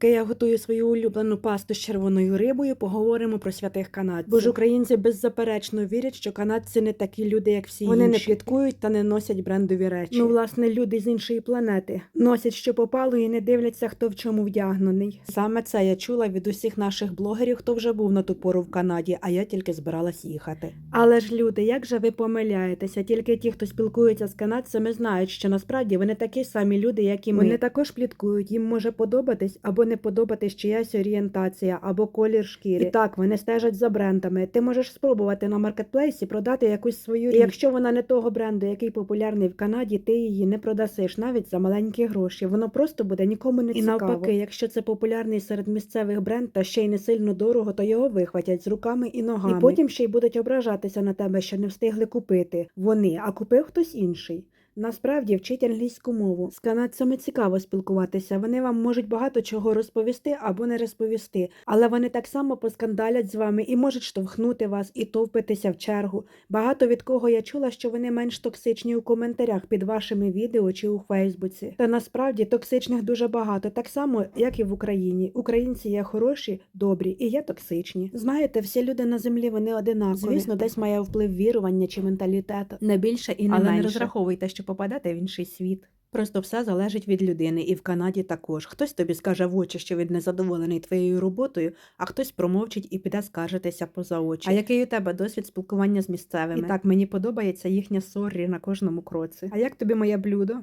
Поки я готую свою улюблену пасту з червоною рибою, поговоримо про святих канадців. Бо ж українці беззаперечно вірять, що канадці не такі люди, як всі Вони інші. не пліткують та не носять брендові речі. Ну, власне, люди з іншої планети носять що попало і не дивляться, хто в чому вдягнений. Саме це я чула від усіх наших блогерів, хто вже був на ту пору в Канаді, а я тільки збиралась їхати. Але ж люди, як же ви помиляєтеся? Тільки ті, хто спілкується з канадцями, знають, що насправді вони такі самі люди, як і ми. Вони також пліткують. Їм може подобатись або не подобатись чиясь орієнтація, або колір шкіри. І так, вони стежать за брендами. Ти можеш спробувати на маркетплейсі продати якусь свою річ. І якщо вона не того бренду, який популярний в Канаді, ти її не продасиш навіть за маленькі гроші. Воно просто буде нікому не І навпаки, якщо це популярний серед місцевих бренд та ще й не сильно дорого, то його вихватять з руками і ногами. І потім ще й будуть ображатися на тебе, що не встигли купити вони, а купив хтось інший. Насправді вчіть англійську мову. З канадцями цікаво спілкуватися. Вони вам можуть багато чого розповісти або не розповісти, але вони так само поскандалять з вами і можуть штовхнути вас і товпитися в чергу. Багато від кого я чула, що вони менш токсичні у коментарях під вашими відео чи у Фейсбуці. Та насправді токсичних дуже багато, так само як і в Україні. Українці є хороші, добрі і є токсичні. Знаєте, всі люди на землі вони одинакові. Звісно, десь має вплив вірування чи менталітет. Не більше і не Але не розраховуйте, що попадете в інший світ. Просто все залежить від людини, і в Канаді також. Хтось тобі скаже в очі, що він незадоволений твоєю роботою, а хтось промовчить і піде скаржитися поза очі. А який у тебе досвід спілкування з місцевими? І так мені подобається їхня соррі на кожному кроці. А як тобі моє блюдо?